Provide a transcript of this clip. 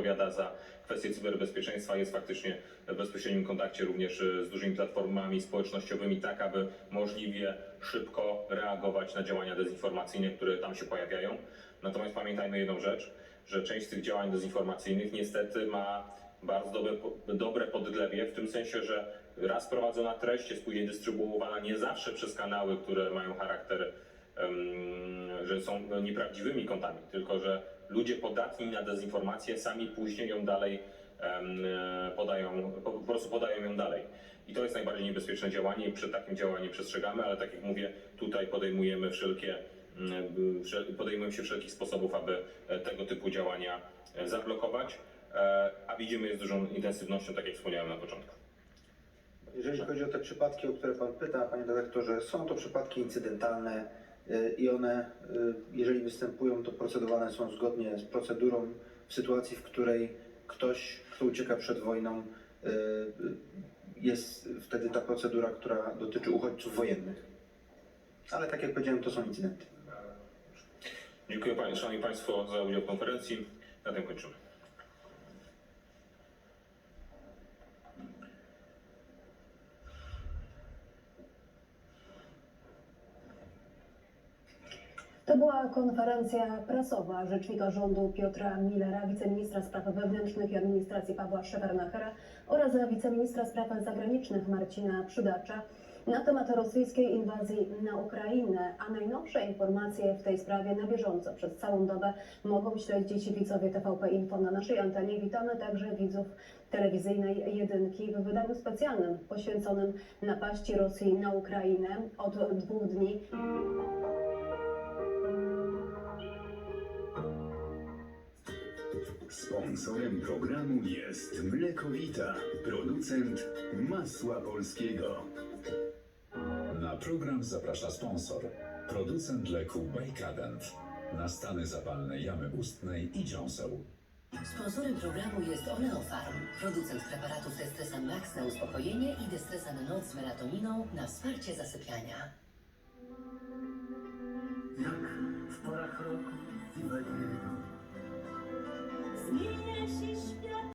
odpowiada za kwestie cyberbezpieczeństwa, jest faktycznie w bezpośrednim kontakcie również y, z dużymi platformami społecznościowymi, tak aby możliwie szybko reagować na działania dezinformacyjne, które tam się pojawiają. Natomiast pamiętajmy jedną rzecz, że część tych działań dezinformacyjnych niestety ma bardzo dobre, dobre podglewie, w tym sensie, że raz prowadzona treść jest później dystrybuowana nie zawsze przez kanały, które mają charakter em, że są nieprawdziwymi kontami, tylko że ludzie podatni na dezinformację sami później ją dalej e, podają, po, prostu podają ją dalej. I to jest najbardziej niebezpieczne działanie i przed takim działaniem przestrzegamy, ale tak jak mówię, tutaj podejmujemy wszelkie, mm, wszel- podejmujemy się wszelkich sposobów, aby e, tego typu działania e, zablokować, e, a widzimy je z dużą intensywnością, tak jak wspomniałem na początku. Jeżeli chodzi o te przypadki, o które Pan pyta, Panie Dyrektorze, są to przypadki incydentalne i one, y, jeżeli występują, to procedowane są zgodnie z procedurą w sytuacji, w której ktoś, kto ucieka przed wojną, y, jest wtedy ta procedura, która dotyczy uchodźców wojennych. Ale tak jak powiedziałem, to są incydenty. Dziękuję Panie, Szanowni Państwo za udział w konferencji. Na tym kończymy. To była konferencja prasowa rzecznika rządu Piotra Millera, wiceministra spraw wewnętrznych i administracji Pawła Szewernachera oraz wiceministra spraw zagranicznych Marcina Przydacza na temat rosyjskiej inwazji na Ukrainę, a najnowsze informacje w tej sprawie na bieżąco przez całą dobę mogą śledzić widzowie TVP Info na naszej antenie. Witamy także widzów telewizyjnej jedynki w wydaniu specjalnym poświęconym napaści Rosji na Ukrainę od dwóch dni. Sponsorem programu jest Mlekowita, producent masła polskiego. Na program zaprasza sponsor, producent leku Bajkadent na stany zapalne jamy ustnej i dziąseł. Sponsorem programu jest Oleofarm, producent preparatów Destresa Max na uspokojenie i Destresa na noc z melatoniną na wsparcie zasypiania. She's